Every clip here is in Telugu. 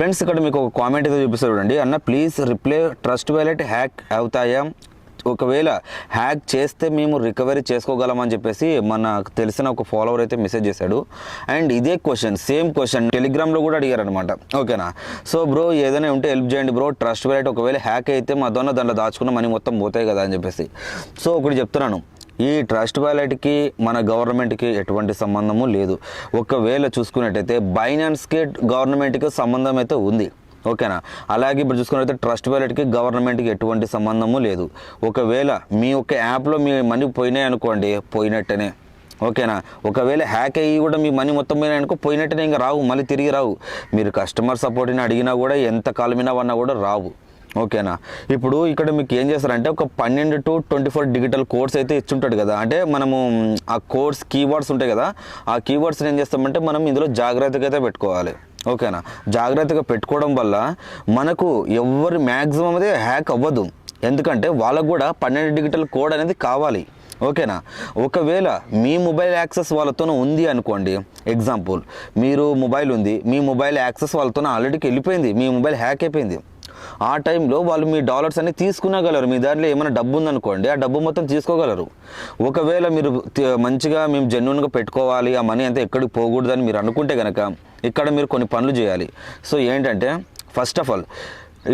ఫ్రెండ్స్ ఇక్కడ మీకు ఒక కామెంట్ అయితే చూపిస్తారు చూడండి. అన్న please reply trust wallet hack అవుతాయా? ఒకవేళ హ్యాక్ చేస్తే మేము రికవరీ చేసుకోగలమని చెప్పేసి మనకు తెలిసిన ఒక ఫాలోవర్ అయితే మెసేజ్ చేశాడు. అండ్ ఇదే క్వశ్చన్ సేమ్ క్వశ్చన్ టెలిగ్రామ్లో కూడా అడిగారనమాట ఓకేనా? సో బ్రో ఏదైనా ఉంటే హెల్ప్ చేయండి బ్రో ట్రస్ట్ వ్యాలెట్ ఒకవేళ హ్యాక్ అయితే మా దొన్న దాంట్లో దాచుకున్న మనీ మొత్తం పోతాయి కదా అని చెప్పేసి. సో ఒకటి చెప్తున్నాను. ఈ ట్రస్ట్ వ్యాలెట్కి మన గవర్నమెంట్కి ఎటువంటి సంబంధము లేదు. ఒకవేళ చూసుకున్నట్టయితే బైనాన్స్కి గవర్నమెంట్కి సంబంధం అయితే ఉంది. ఓకేనా? అలాగే ఇప్పుడు చూసుకున్నట్లయితే ట్రస్ట్ వ్యాలెట్కి గవర్నమెంట్కి ఎటువంటి సంబంధము లేదు. ఒకవేళ మీ యొక్క యాప్లో మీ మనీ పోయినాయి అనుకోండి పోయినట్టనే. ఓకేనా? ఒకవేళ హ్యాక్ అయ్యి కూడా మీ మనీ మొత్తం పోయినాయి అనుకో పోయినట్టనే ఇంకా రావు. మళ్ళీ తిరిగి రావు. మీరు కస్టమర్ సపోర్ట్ని అడిగినా కూడా ఎంత కాలమైనా అన్నా కూడా రావు. ఓకేనా? ఇప్పుడు ఇక్కడ మీకు ఏం చేస్తారంటే ఒక పన్నెండు to twenty four digital codes అయితే ఇచ్చుంటాడు కదా. అంటే మనము ఆ కోడ్స్ కీవర్డ్స్ ఉంటాయి కదా. ఆ కీవర్డ్స్ని ఏం చేస్తామంటే మనం ఇందులో జాగ్రత్తగా అయితే పెట్టుకోవాలి. ఓకేనా? జాగ్రత్తగా పెట్టుకోవడం వల్ల మనకు ఎవరు మ్యాక్సిమం అదే హ్యాక్ అవ్వదు. ఎందుకంటే వాళ్ళకు కూడా పన్నెండు డిజిటల్ కోడ్ అనేది కావాలి. ఓకేనా? ఒకవేళ మీ మొబైల్ యాక్సెస్ వాళ్ళతోనే ఉంది అనుకోండి ఎగ్జాంపుల్ మీరు మొబైల్ ఉంది మీ మొబైల్ యాక్సెస్ వాళ్ళతో ఆల్రెడీకి వెళ్ళిపోయింది మీ మొబైల్ హ్యాక్ అయిపోయింది. ఆ టైంలో వాళ్ళు మీ డాలర్స్ అన్ని తీసుకునగలరు. మీ దాంట్లో ఏమైనా డబ్బు ఉందనుకోండి ఆ డబ్బు మొత్తం తీసుకోగలరు. ఒకవేళ మీరు మంచిగా మేము జెన్యున్గా పెట్టుకోవాలి ఆ మనీ అంతా ఎక్కడికి పోకూడదని మీరు అనుకుంటే కనుక ఇక్కడ మీరు కొన్ని పనులు చేయాలి. సో ఏంటంటే ఫస్ట్ ఆఫ్ ఆల్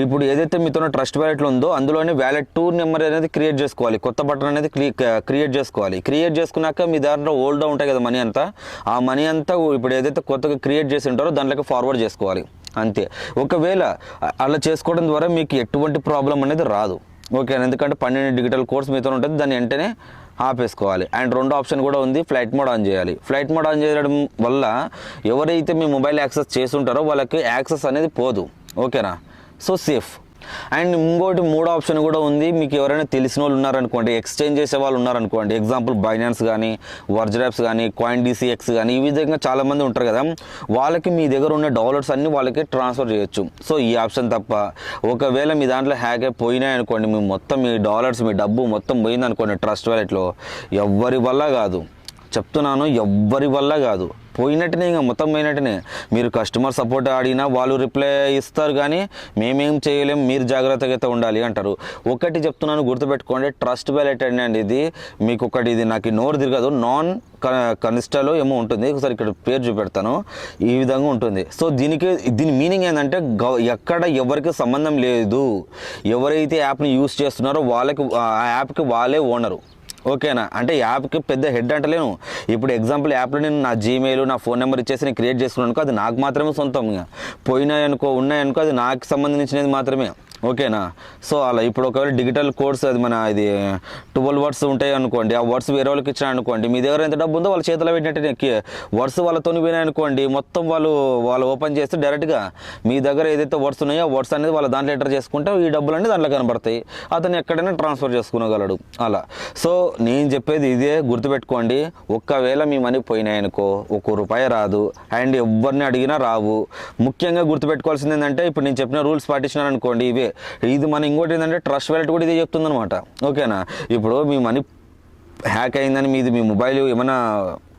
ఇప్పుడు ఏదైతే మీతో ట్రస్ట్ వ్యాలెట్లో ఉందో అందులోనే వ్యాలెట్ టూ నెంబర్ అనేది క్రియేట్ చేసుకోవాలి. కొత్త బటన్ అనేది క్రియేట్ చేసుకోవాలి. క్రియేట్ చేసుకున్నాక మీ దాంట్లో ఓల్డ్ ఉంటాయి కదా మనీ అంతా. ఆ మనీ అంతా ఇప్పుడు ఏదైతే కొత్తగా క్రియేట్ చేసి ఉంటారో దాంట్లోకి ఫార్వర్డ్ చేసుకోవాలి. అంతే. ఒకవేళ అలా చేసుకోవడం ద్వారా మీకు ఎటువంటి ప్రాబ్లం అనేది రాదు. ఓకే ఎందుకంటే పన్నెండు డిజిటల్ కోర్స్ మీతో ఉంటుంది. దాన్ని వెంటనే ఆపేసుకోవాలి. అండ్ రెండో ఆప్షన్ కూడా ఉంది. ఫ్లైట్ మోడ్ ఆన్ చేయాలి. ఫ్లైట్ మోడ్ ఆన్ చేయడం వల్ల ఎవరైతే మీ మొబైల్ యాక్సెస్ చేస్తుంటారో వాళ్ళకి యాక్సెస్ అనేది పోదు. ఓకేనా? So safe. అండ్ ఇంకోటి మూడో ఆప్షన్ కూడా ఉంది. మీకు ఎవరైనా తెలిసిన వాళ్ళు ఉన్నారనుకోండి ఎక్స్చేంజ్ చేసే వాళ్ళు ఉన్నారనుకోండి ఎగ్జాంపుల్ బైనాన్స్ కానీ వర్జరాప్స్ కానీ కాయిన్ డీసీఎక్స్ కానీ ఈ విధంగా చాలామంది ఉంటారు కదా. వాళ్ళకి మీ దగ్గర ఉన్న డాలర్స్ అన్ని వాళ్ళకి ట్రాన్స్ఫర్ చేయొచ్చు. సో ఈ ఆప్షన్ తప్ప ఒకవేళ మీ దాంట్లో హ్యాక్ అయిపోయినాయి అనుకోండి మీ మొత్తం మీ డాలర్స్ మీ డబ్బు మొత్తం పోయిందనుకోండి ట్రస్ట్ వ్యాలెట్లో ఎవరి వల్ల కాదు. చెప్తున్నాను ఎవ్వరి వల్ల కాదు. పోయినట్టునే ఇంకా మొత్తం పోయినట్టునే. మీరు కస్టమర్ సపోర్ట్ అడిగినా వాళ్ళు రిప్లై ఇస్తారు కానీ మేమేం చేయలేం మీరు జాగ్రత్తగా అయితే ఉండాలి అంటారు. ఒకటి చెప్తున్నాను గుర్తుపెట్టుకోండి ట్రస్ట్ బ్యాలెట్ అండి ఇది. మీకు ఒకటి ఇది నాకు నోరు తిరగదు నాన్ కనిష్టలో ఏమో ఉంటుంది. ఒకసారి ఇక్కడ పేరు చూపెడతాను. ఈ విధంగా ఉంటుంది. సో దీనికి దీని మీనింగ్ ఏంటంటే గవ- ఎక్కడ ఎవరికి సంబంధం లేదు. ఎవరైతే యాప్ని యూస్ చేస్తున్నారో వాళ్ళకి ఆ యాప్కి వాళ్ళే ఓనరు ఓకేనా? అంటే యాప్కి పెద్ద హెడ్ అంటలేను ఇప్పుడు ఎగ్జాంపుల్ యాప్లో నేను నా జీమెయిల్ నా ఫోన్ నెంబర్ ఇచ్చేసి నేను క్రియేట్ చేసుకున్నాను అనుకో అది నాకు మాత్రమే సొంతం ఇక. పోయినాయనుకో ఉన్నాయనుకో అది నాకు సంబంధించినది మాత్రమే. ఓకేనా? సో అలా ఇప్పుడు ఒకవేళ డిజిటల్ కోడ్స్ అది మన ఇది ట్వెల్వ్ వర్డ్స్ ఉంటాయి అనుకోండి ఆ వర్డ్స్ వేరే వాళ్ళకి ఇచ్చిన అనుకోండి మీ దగ్గర ఎంత డబ్బు ఉందో వాళ్ళ చేతిలో పెట్టినట్టు వర్డ్స్ వాళ్ళతో పోయినాయి అనుకోండి మొత్తం వాళ్ళు వాళ్ళు ఓపెన్ చేస్తే డైరెక్ట్గా మీ దగ్గర ఏదైతే వర్డ్స్ ఉన్నాయో ఆ వర్డ్స్ అనేది వాళ్ళ దాంట్లో ఎంటర్ చేసుకుంటే ఈ డబ్బులు అనేది దాంట్లో కనబడతాయి. అతను ఎక్కడైనా ట్రాన్స్ఫర్ చేసుకునగలడు. అలా. సో నేను చెప్పేది ఇదే గుర్తుపెట్టుకోండి. ఒక్కవేళ మీ మనీ పోయినాయనుకో ఒక్క రూపాయి రాదు. అండ్ ఎవరిని అడిగినా రావు. ముఖ్యంగా గుర్తుపెట్టుకోవాల్సింది ఏంటంటే ఇప్పుడు నేను చెప్పిన రూల్స్ పాటించినాను అనుకోండి ఇవి ఇది మన ఇంకోటి ఏంటంటే ట్రస్ట్ వ్యాలెట్ కూడా ఇదే చెప్తుందనమాట ఓకేనా? ఇప్పుడు మీ మనీ హ్యాక్ అయిందని మీది మీ మొబైల్ ఏమైనా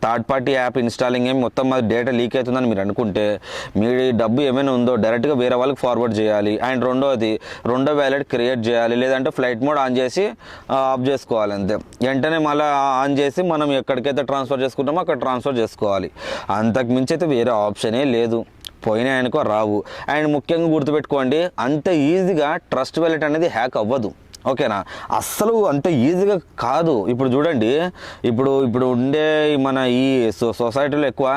థర్డ్ పార్టీ యాప్ ఇన్స్టాలింగ్ ఏమి మొత్తం అది డేటా లీక్ అవుతుందని మీరు అనుకుంటే మీ డబ్బు ఏమైనా ఉందో డైరెక్ట్గా వేరే వాళ్ళకి ఫార్వర్డ్ చేయాలి. అండ్ రెండోది రెండో వ్యాలెట్ క్రియేట్ చేయాలి. లేదంటే ఫ్లైట్ మోడ్ ఆన్ చేసి ఆఫ్ చేసుకోవాలి అంతే. వెంటనే మళ్ళీ ఆన్ చేసి మనం ఎక్కడికైతే ట్రాన్స్ఫర్ చేసుకుంటామో అక్కడ ట్రాన్స్ఫర్ చేసుకోవాలి. అంతకు మించి అయితే వేరే ఆప్షనే లేదు. పోయినాయనుకో రావు. అండ్ ముఖ్యంగా గుర్తుపెట్టుకోండి అంత ఈజీగా ట్రస్ట్ వ్యాలెట్ అనేది హ్యాక్ అవ్వదు. ఓకేనా? అస్సలు అంత ఈజీగా కాదు. ఇప్పుడు చూడండి ఇప్పుడు ఇప్పుడు ఉండే మన ఈ సో సొసైటీలో ఎక్కువ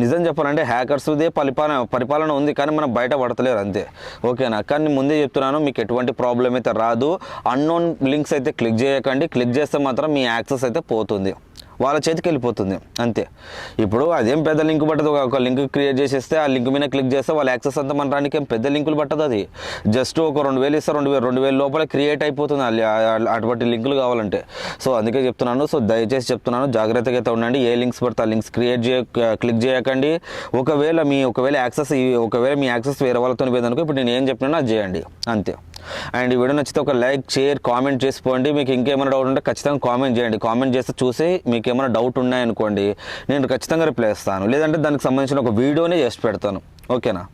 నిజం చెప్పాలంటే హ్యాకర్స్దే పరిపాలన పరిపాలన ఉంది కానీ మనం బయట పడతలేరు అంతే. ఓకేనా? కానీ ముందే చెప్తున్నాను మీకు ఎటువంటి ప్రాబ్లం అయితే రాదు. అన్నోన్ లింక్స్ అయితే క్లిక్ చేయకండి. క్లిక్ చేస్తే మాత్రం మీ యాక్సెస్ అయితే పోతుంది. వాళ్ళ చేతికి వెళ్ళిపోతుంది అంతే. ఇప్పుడు అదేం పెద్ద లింక్ పట్టదు ఒక- లింక్ క్రియేట్ చేసేస్తే ఆ లింక్ మీద క్లిక్ చేస్తే వాళ్ళ యాక్సెస్ అంతా మన రానికి ఏం పెద్ద లింకులు పట్టదు అది. జస్ట్ ఒక రెండు వేలు ఇస్తే రెండు వేలు రెండు వేలు లోపల క్రియేట్ అయిపోతుంది అటువంటి లింకులు కావాలంటే. సో అందుకే చెప్తున్నాను సో దయచేసి చెప్తున్నాను జాగ్రత్తగా అయితే ఉండండి ఏ లింక్స్ పడితే ఆ లింక్స్ క్రియేట్ చేయ క్లిక్ చేయకండి. ఒకవేళ మీ ఒకవేళ యాక్సెస్ ఒకవేళ మీ యాక్సెస్ వేరే వాళ్ళతో పోయిందనుకో ఇప్పుడు నేను ఏం చెప్పినానో అది చేయండి అంతే. అండ్ ఈ వీడియో నచ్చితే ఒక లైక్ షేర్ కామెంట్ చేసిపోండి మీకు ఇంకేమైనా డౌట్ ఉంటే ఖచ్చితంగా కామెంట్ చేయండి. కామెంట్ చేస్తే చూసి మీకు ఏమైనా డౌట్ ఉన్నాయనుకోండి నేను ఖచ్చితంగా రిప్లై ఇస్తాను లేదంటే దానికి సంబంధించిన ఒక వీడియోనే చేసి పెడతాను. ఓకేనా?